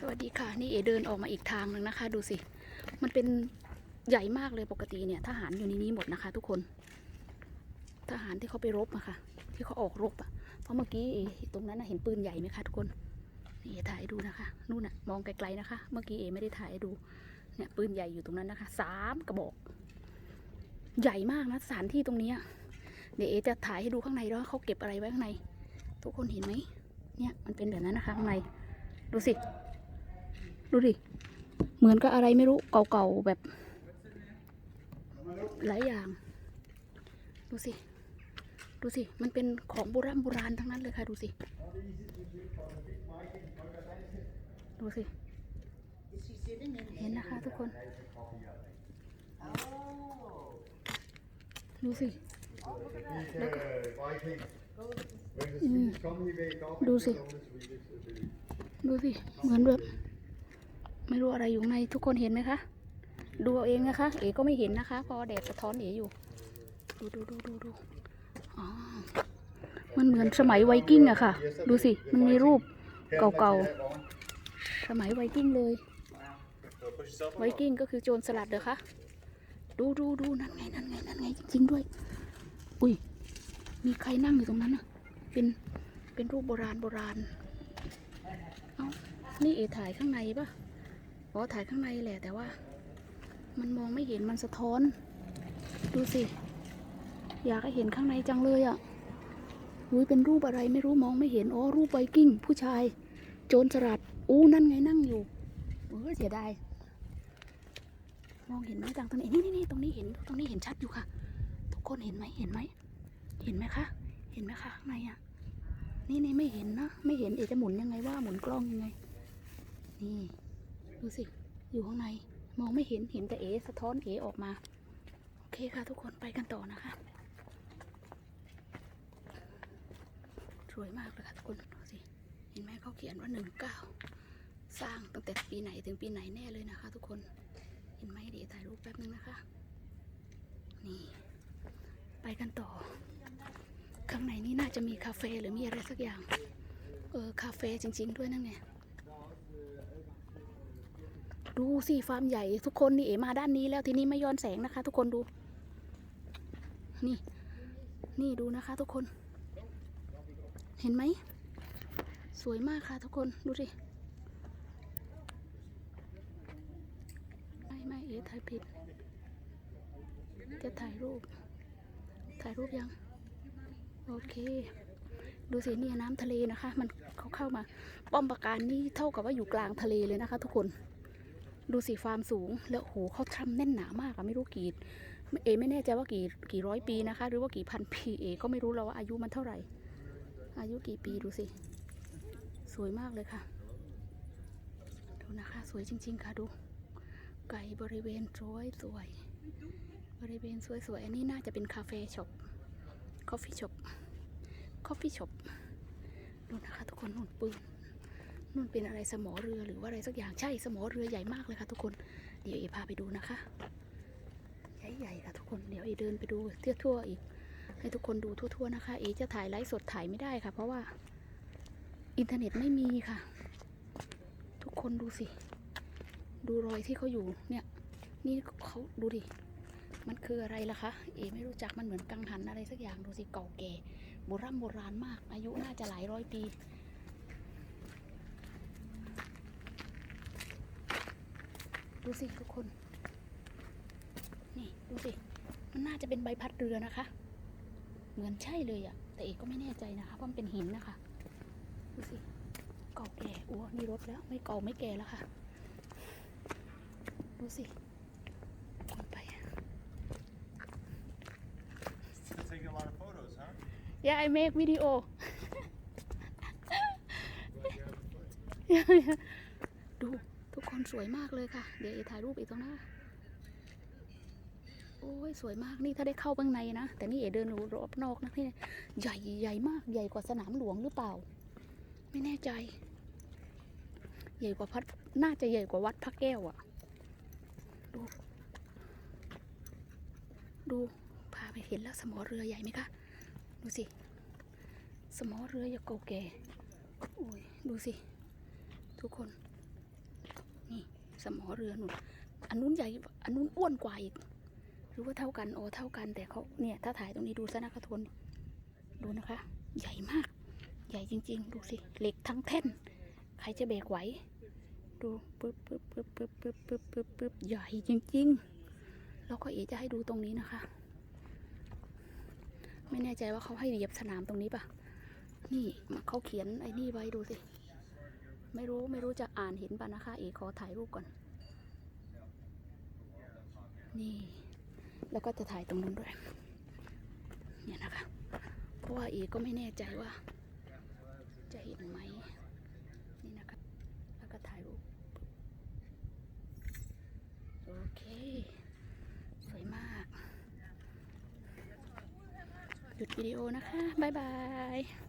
สวัสดีค่ะ นี่เอเดินออกมาอีกทางหนึ่งนะคะ ดูสิ มันเป็นใหญ่มากเลยปกติเนี่ยทหารอยู่ในนี้หมดนะคะ ทุกคน ทหารที่เขาไปรบอะค่ะ ที่เขาออกรบอะเพราะเมื่อกี้ตรงนั้นนะเห็นปืนใหญ่ไหมคะทุกคนนี่ถ่ายให้ดูนะคะนู่นน่ะมองไกลๆนะคะ เมื่อกี้เอไม่ได้ถ่ายให้ดูเนี่ยปืนใหญ่อยู่ตรงนั้นนะคะสามกระบอก ใหญ่มากนะสถานที่ตรงนี้เดี๋ยวเอจะถ่ายให้ดูข้างในแล้วาเขาเก็บอะไรไว้ข้างใน ทุกคนเห็นไหมเนี่ยมันเป็นแบบนั้นนะคะข้างในดูสิ ดูดิ เหมือนกับอะไรไม่รู้เก่าๆแบบ หลายอย่าง ดูสิ ดูสิ มันเป็นของโบราณโบราณทั้งนั้นเลยค่ะ ดูสิ ดูสิ เห็นนะคะทุกคน ดูสิ Ikke Viking. When the Mm. Swedes come, he wake up Du and ser. all the Swedish ability. ดูสิ เหมือนแบบ ไม่รู้อะไรอยู่ในทุกคนเห็นไหมคะ ดูเอาเองนะคะ เอ๋ก็ไม่เห็นนะคะ เพราะแดดสะท้อนเอ๋อยู่ ดูดูดูดูดูอ๋อ มันเหมือนสมัยไวกิ้งอะค่ะ ดูสิ มันมีรูป Helmet Cầu-cầu. de her on. สมัยไวกิ้งเลย ไวกิ้งก็คือโจรสลัดเหรอคะ ดูดูดูนั่นไงนั่นไงนั่นไงจริงๆด้วย อุ้ย มีใครนั่งอยู่ตรงนั้นอะเป็น เป็นรูปโบราณโบราณ เอ้า นี่เอถ่ายข้างในปะ อ๋อถ่ายข้างในแหละ แต่ว่า มันมองไม่เห็นมันสะท้อน ดูสิ อยากให้เห็นข้างในจังเลยอะอุ้ยเป็นรูปอะไรไม่รู้มองไม่เห็นอ๋อรูปไวกิ้ง ผู้ชาย โจรสลัดอู้นั่นไงนั่งอยู่เออเสียดายมองเห็นไหมต่างตรงนี้นี่นี่นี่ตรงนี้เห็นตรงนี้เห็นชัดอยู่ค่ะ ทุกคนเห็นไหมเห็นไหมเห็นไหมคะ เห็นไหมคะข้างในอะนี่นี่ไม่เห็นนะ ไม่เห็นเอจะหมุนยังไงว่าหมุนกล้องยังไง นี่ ดูสิ อยู่ข้างใน มองไม่เห็น เห็นแต่เอสะท้อนเอออกมา โอเคค่ะทุกคนไปกันต่อนะคะ สวยมากเลยค่ะทุกคนดูสิ เห็นไหมเขาเขียนว่าหนึ่งเก้าสร้างตั้งแต่ปีไหนถึงปีไหนแน่เลยนะคะ ทุกคน เห็นไหมเดี๋ยวถ่ายรูปแป๊บนึงนะคะ นี่ ไปกันต่อ ข้างในนี้น่าจะมีคาเฟ่หรือมีอะไรสักอย่าง เออ คาเฟ่จริง ๆ ด้วยนั่นไง ดูสิฟาร์มใหญ่ทุกคนนี่เอ๋มาด้านนี้แล้วทีนี้ไม่ย้อนแสงนะคะ ทุกคนดู นี่ นี่ดูนะคะ ทุกคน เห็นไหม สวยมากค่ะ ทุกคนดูสิไม่ไม่เอ๋ถ่ายผิด จะถ่ายรูป ถ่ายรูปยัง โอเคดูสิเนี่ยน้ำทะเลนะคะ มันเขาเข้ามา ป้อมปราการนี่เท่ากับว่าอยู่กลางทะเลเลยนะคะ ทุกคน ดูสิฟาร์มสูง แล้วโหเขาทำแน่นหนามากอะไม่รู้กี่เอไม่แน่ใจว่ากี่กี่ร้อยปีนะคะ หรือว่ากี่พันปีเอก็ไม่รู้แล้วว่าอายุมันเท่าไหร่ อายุกี่ปีดูสิ สวยมากเลยค่ะ ดูนะคะ สวยจริง ๆ ค่ะดู ไก่บริเวณสวยสวย บริเวณสวยสวยอันนี้น่าจะเป็นคาเฟ่ช็อปคอฟฟี่ช็อปคอฟฟี่ช็อปนู่นะคะทุกคนนู่นปืน นู่นเป็นอะไรสมอเรือหรือว่าอะไรสักอย่างใช่สมอเรือใหญ่มากเลยค่ะทุกคนเดี๋ยวเอพาไปดูนะคะ ใหญ่ๆค่ะทุกคนเดี๋ยวเอเดินไปดูเที่ยวทั่วอีก ให้ทุกคนดูทั่วๆนะคะ เอจะถ่ายไลฟ์สดถ่ายไม่ได้ค่ะ เพราะว่าอินเทอร์เน็ตไม่มีค่ะ ทุกคนดูสิ ดูรอยที่เขาอยู่เนี่ย นี่เขาดูดิมันคืออะไรล่ะคะเอไม่รู้จักมันเหมือนกังหันอะไรสักอย่างดูสิเก่าแก่โบราณโบราณมาก อายุน่าจะหลายร้อยปี ดูสิทุกคน นี่ดูสิ มันน่าจะเป็นใบพัดเรือนะคะ เหมือนใช่เลยอะแต่เอกก็ไม่แน่ใจนะคะว่ามันเป็นหินนะคะ ดูสิ เก่าแก่อ้วนี่รถแล้ว ไม่เก่าไม่แก่แล้วค่ะ ดูสิคนไปอะ Taking a lot of photos, huh? Yeah I make video ดู ทุกคนสวยมากเลยค่ะ เดี๋ยวเอถ่ายรูปอีกตรงหน้าโอ้ยสวยมากนี่ถ้าได้เข้าข้างในนะ แต่นี่เอเดินรอบนอกนะที่ใหญ่ใหญ่มากใหญ่กว่าสนามหลวงหรือเปล่า ไม่แน่ใจ ใหญ่กว่าพัดน่าจะใหญ่กว่าวัดพระแก้วอะ ดู ดูพาไปเห็นแล้วสมอเรือใหญ่ไหมคะดูสิ สมอเรืออย่าเก่าแก่โอ้ยดูสิ ทุกคน สมอเรือนุ่นอันนู้นใหญ่อันนู้นอ้วนกว่าอีกหรือว่าเท่ากันโอ้เท่ากันแต่เขาเนี่ยถ้าถ่ายตรงนี้ดูซะนะคะทนดูนะคะ ใหญ่มาก ใหญ่จริง ๆ ดูสิเหล็กทั้งแท่น ใครจะแบกไหวดูปึ๊บปึ๊บปึ๊บปึ๊บปึ๊บปึ๊บปึ๊บปึ๊บใหญ่จริง ๆ แล้วก็เอจะให้ดูตรงนี้นะคะ ไม่แน่ใจว่าเขาให้เหยียบสนามตรงนี้ปะนี่เขาเขียนไอ้นี่ไว้ดูสิ ไม่รู้ไม่รู้จะอ่านเห็นปะนะคะ เอขอถ่ายรูปก่อน นี่ แล้วก็จะถ่ายตรงนู้นด้วย เนี่ยนะคะ เพราะว่าเอก็ไม่แน่ใจว่า จะเห็นไหมนี่นะคะ แล้วก็ถ่ายรูป โอเค สวยมาก หยุดวิดีโอนะคะ บ๊ายบาย